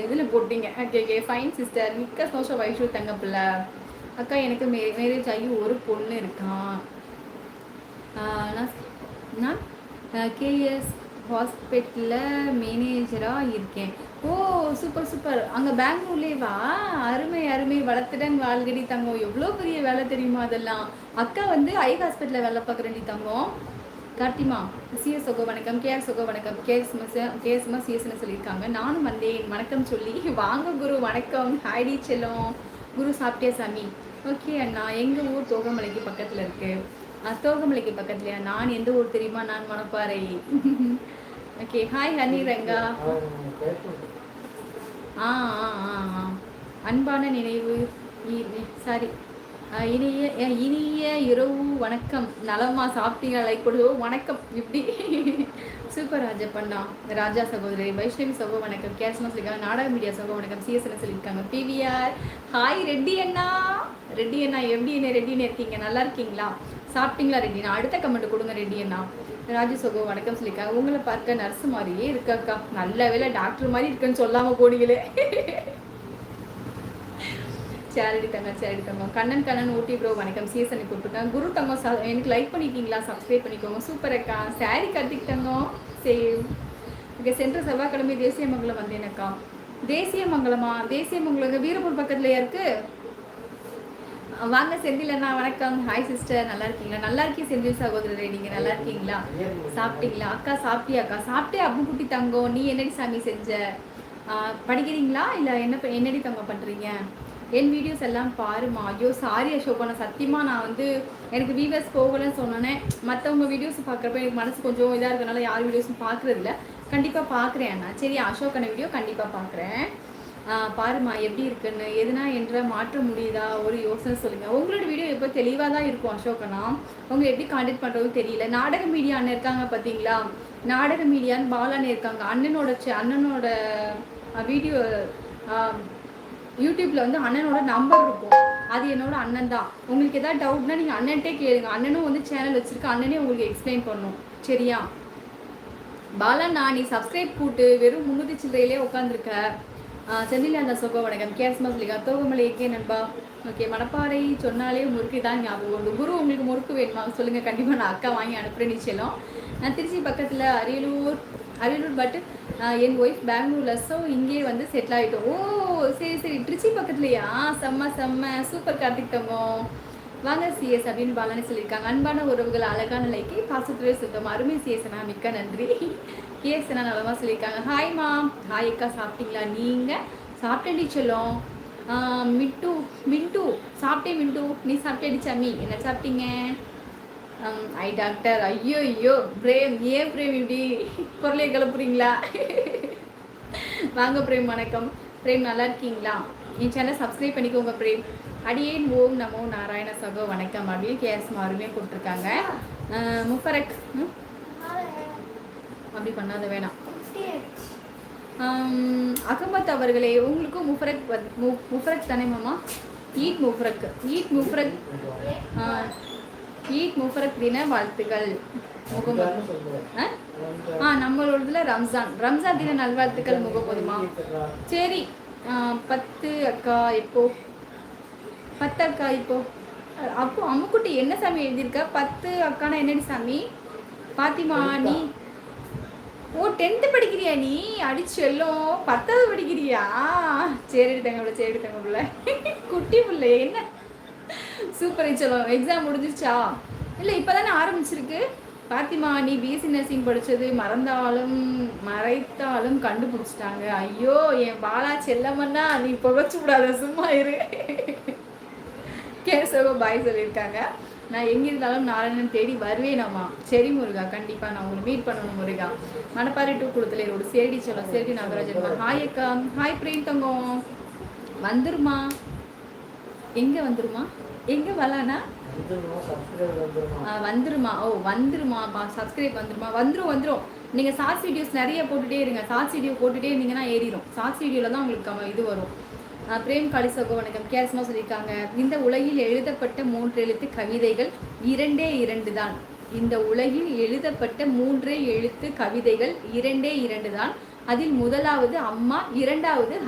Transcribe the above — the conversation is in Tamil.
இதில் போட்டிங்க ஓகே ஓகே ஃபைன் சிஸ்டர் மிக்க சந்தோஷம் வைஷு தங்க பிள்ளை அக்கா எனக்கு மே மேரேஜ் ஆகி ஒரு பொண்ணு இருக்கான் ஆஹ் நான் நான் கேஎஸ் ஹாஸ்பிட்டலில் மேனேஜராக இருக்கேன். ஓ சூப்பர் சூப்பர் அங்கே பெங்களூர்லேயே வா அருமை அருமை. வளர்த்துடன் வாழ்கடி தங்கம். எவ்வளோ பெரிய வேலை தெரியுமா அதெல்லாம்? அக்கா வந்து ஐ ஹாஸ்பிட்டலில் வேலை பார்க்குறேன்டி தங்கம். கார்த்திமா சிஎஸ் ஒகோ வணக்கம் கேஆர் ஒகோ வணக்கம் கேஎஸ்எம்எஸ் கேஎஸ்எம்மா சிஎஸ்னு சொல்லியிருக்காங்க. நானும் வந்தேன் வணக்கம் சொல்லி. வாங்க குரு வணக்கம். ஹாய்டி செல்லம். குரு சாப்பிட்டியா சாமி? ஓகே அண்ணா எங்கள் ஊர் தோகமலைக்கு பக்கத்தில் இருக்குது தோகமலைக்கு பக்கத்துலையா? நான் எந்த ஊர் தெரியுமா? நான் Manapparai. Okay hi honey Ranga. ஆ ஆ ஆ ஆ. அன்பான நினைவு. சாரி. இனிய இனிய இரவு வணக்கம். நலமா சாப்பிட்டீங்களா? லைக் கொடுத்து வணக்கம். இப்படி. சூப்பர் ராஜா பண்ணா ராஜா சகோதரி வைஷ்ணவி சகோ வணக்கம். கேஷ்மா சொல்லியிருக்காங்க நாடக மீடியா சகோ வணக்கம். சிஎஸ்எல் சொல்லியிருக்காங்க. பிவிஆர் ஹாய் ரெட்டி அண்ணா. ரெட்டி அண்ணா எப்படி என்ன? ரெட்டின்னு இருக்கீங்க? நல்லா இருக்கீங்களா? சாப்பிட்டீங்களா ரெட்டி நான் அடுத்த கமெண்ட் கொடுங்க ரெட்டி அண்ணா. ராஜு சகோ வணக்கம் சொல்லியிருக்காங்க. உங்களை பார்க்க நர்ஸ் மாதிரியே இருக்காக்கா. நல்ல வேளை டாக்டர் மாதிரி இருக்குன்னு சொல்லாமல் போனீங்களே. சேரடி தங்க சேரடி தங்கம் கண்ணன் கண்ணன் ஊட்டி ப்ரோ வணக்கம். சீசனுக்கு கூப்பிட்டுருக்காங்க. குரு தங்கம் எனக்கு லைக் பண்ணிட்டீங்களா சப்ஸ்கிரைப் பண்ணிக்கோங்க. சூப்பர் அக்கா. சாரி கார்த்திக் தங்கம் சேவ் ஓகே சென்ற செவ்வாய்க்கிழமை தேசியமங்கலம் வந்தேனக்கா. தேசியமங்கலமா? தேசியமங்கலம் வீரப்பூர் பக்கத்துலயா இருக்கு? வாங்க செந்திலண்ணா வணக்கம். ஹாய் சிஸ்டர் நல்லா இருக்கீங்களா? நல்லா இருக்கீங்க செந்தில் சகோதரரே. நீங்க நல்லா இருக்கீங்களா? சாப்பிட்டீங்களா? அக்கா சாப்பிட்டியா அக்கா? சாப்பிட்டே அப்பு குட்டி தங்கம். நீ என்னடி சாமி செஞ்ச? படிக்கிறீங்களா? இல்லை என்ன என்னடி தங்கம் பண்ணுறீங்க என் வீடியோஸ் எல்லாம் பாருமா ஐயோ சாரி அசோகா சத்தியமாக நான் வந்து எனக்கு வீவர்ஸ் போகலன்னு சொன்னோன்னே மற்றவங்க வீடியோஸ் பார்க்குறப்ப எனக்கு மனசு கொஞ்சம் இதாக இருக்கனால யார் வீடியோஸும் பார்க்குறதில்ல கண்டிப்பாக பார்க்குறேன் அண்ணா. சரி அசோகன வீடியோ கண்டிப்பாக பார்க்குறேன். பாருமா எப்படி இருக்குன்னு எதுனா என்ற மாற்ற முடியுதா? ஒரு யோசனை சொல்லுங்கள் உங்களோட வீடியோ எப்போ தெளிவாக தான் இருக்கும் அசோகனா? உங்களை எப்படி காண்டாக்ட் பண்ணுறதும் தெரியல. நாடக மீடியா அண்ணன் இருக்காங்க பார்த்தீங்களா நாடக மீடியான்னு பாலான்னு இருக்காங்க. அண்ணனோட அண்ணனோட வீடியோ யூடியூப்ல வந்து அண்ணனோட நம்பர் இருக்கும். அது என்னோட அண்ணன் தான். உங்களுக்கு ஏதாவது டவுட்னா நீங்கள் அண்ணன்ட்டே கேளுங்க. அண்ணனும் வந்து சேனல் வச்சிருக்க. அண்ணனே உங்களுக்கு எக்ஸ்பிளைன் பண்ணும். சரியா? பாலண்ணா நீ சப்ஸ்கிரைப் கூட்டு வெறும் முந்நூற்றி சில்லறையிலே உட்காந்துருக்க செந்தில் அந்த சொப்ப வணக்கம். கேஸ் சொல்லிக்கா தோகமலை ஏகே நண்பா. ஓகே மணப்பாறை சொன்னாலே முறுக்கு தான் ஞாபகம் உண்டு. குரு உங்களுக்கு முறுக்கு வேணுமா? சொல்லுங்கள் கண்டிப்பாக நான் அக்கா வாங்கி அனுப்புகிறேன் நிச்சயம் நான் திருச்சி பக்கத்தில் அரியலூர் அரியலூர் பட்டு என் ஒய்ஃப் பெங்களூர்ல ஸோ இங்கே வந்து செட்டில் ஆகிட்டோம் ஓ சரி சரி திருச்சி பக்கத்துலையா? செம்ம செம்ம சூப்பர் கார்த்திக் தங்கம். வாங்க சிஎஸ் அப்படின்னு பாலானி சொல்லியிருக்காங்க. அன்பான உறவுகள் அழகான நிலைக்கு பாசத்துறை சுத்தம். அருமை சிஎஸ்னா மிக்க நன்றி. கேஎஸ்னா நலமாக சொல்லியிருக்காங்க. ஹாய் மாம் ஹாய் அக்கா சாப்பிட்டீங்களா? நீங்கள் சாப்பிட்டேன்டி சொல்லும். மிட்டு மின்ட்டு சாப்பிட்டே மின்ட்டு நீ சாப்பிட்டேடி சாமி என்ன சாப்பிட்டீங்க? ஐ டாக்டர் ஐயோ ஐயோ பிரேம் ஏன் பிரேம் இப்படி குரலையை கிளப்புறீங்களா? வாங்க பிரேம் வணக்கம். பிரேம் நல்லா இருக்கீங்களா? என் சேனல் சப்ஸ்கிரைப் பண்ணிக்கோங்க பிரேம். அடியேன் ஓம் நமோ நாராயண சகோ வணக்கம். அப்படின்னு கேஎஸ் மாருமே கொடுத்துருக்காங்க முஃபரக் ம், அப்படி பண்ணாத வேணாம். அகமத் அவர்களே உங்களுக்கும் முஃபரக் மு- முஃபரக் தானே மாமா? ஈத் முஃபரக் ஈத் முஃபரக். ஆ, ஈத் முஃபரக் தின வாழ்த்துக்கள். ஆ? நம்மளோடதுல ரம்ஜான். ரம்ஜான் தின நல்வாழ்த்துக்கள் முகமதுமா சரி. ஆ, பத்து அக்கா எப்போ பத்து அக்கா இப்போ? அப்போ அம்முக்குட்டி என்ன சாமி எழுதியிருக்க? பத்து அக்கானா என்னடி சாமி? பாத்திமா நீ? ஓ டென்த்து படிக்கிறியா நீ? அடிச்சு எல்லாம் பத்தாவது படிக்கிறியா? சரி பிள்ளை சரி பிள்ளை. குட்டி பிள்ளை என்ன? சூப்பர் சொல்லும் எக்ஸாம் முடிஞ்சிருச்சா? இல்லை இப்போ தானே ஆரம்பிச்சிருக்கு? பாத்திமா நீ பிஎஸ்சி நர்சிங் படிச்சது மறந்தாலும் மறைத்தாலும் கண்டுபிடிச்சிட்டாங்க. ஐயோ என் பாலா செல்லம்மன்னா நீ புகச்சு விடாத சும்மா இரு. கேசவ பாய் சொல்லியிருக்காங்க. நான் எங்க இருந்தாலும் நாராயணன் தேடி வருவேனாமா சரி முருகா. கண்டிப்பா நான் உங்களை மீட் பண்ணணும் முருகா. மணப்பாறை டூ குளத்தில் ஒரு சேரடி சொல்ல சேரடி நாகராஜன். ஹாய் அக்கா. ஹாய் பிரேம் தங்கம். வந்துருமா எங்க வந்துருமா? எங்க வரலானா? ஆ, வந்துருமா. ஓ வந்துருமா சப்ஸ்கிரைப் வந்துருமா. வந்துரும் வந்துரும். நீங்க ஷார்ட்ஸ் வீடியோஸ் நிறைய போட்டுட்டே இருங்க. ஷார்ட்ஸ் வீடியோ போட்டுட்டே இருந்தீங்கன்னா ஏறிடும் ஷார்ட்ஸ் வீடியோல தான் உங்களுக்கு இது வரும். பிரேம் காளிசகோ வணக்கம். கேஸ்மா சொல்லியிருக்காங்க. இந்த உலகில் எழுதப்பட்ட மூன்று எழுத்து கவிதைகள் இரண்டே இரண்டு தான். இந்த உலகில் எழுதப்பட்ட மூன்றே எழுத்து கவிதைகள் இரண்டே இரண்டு தான். அதில் முதலாவது அம்மா இரண்டாவது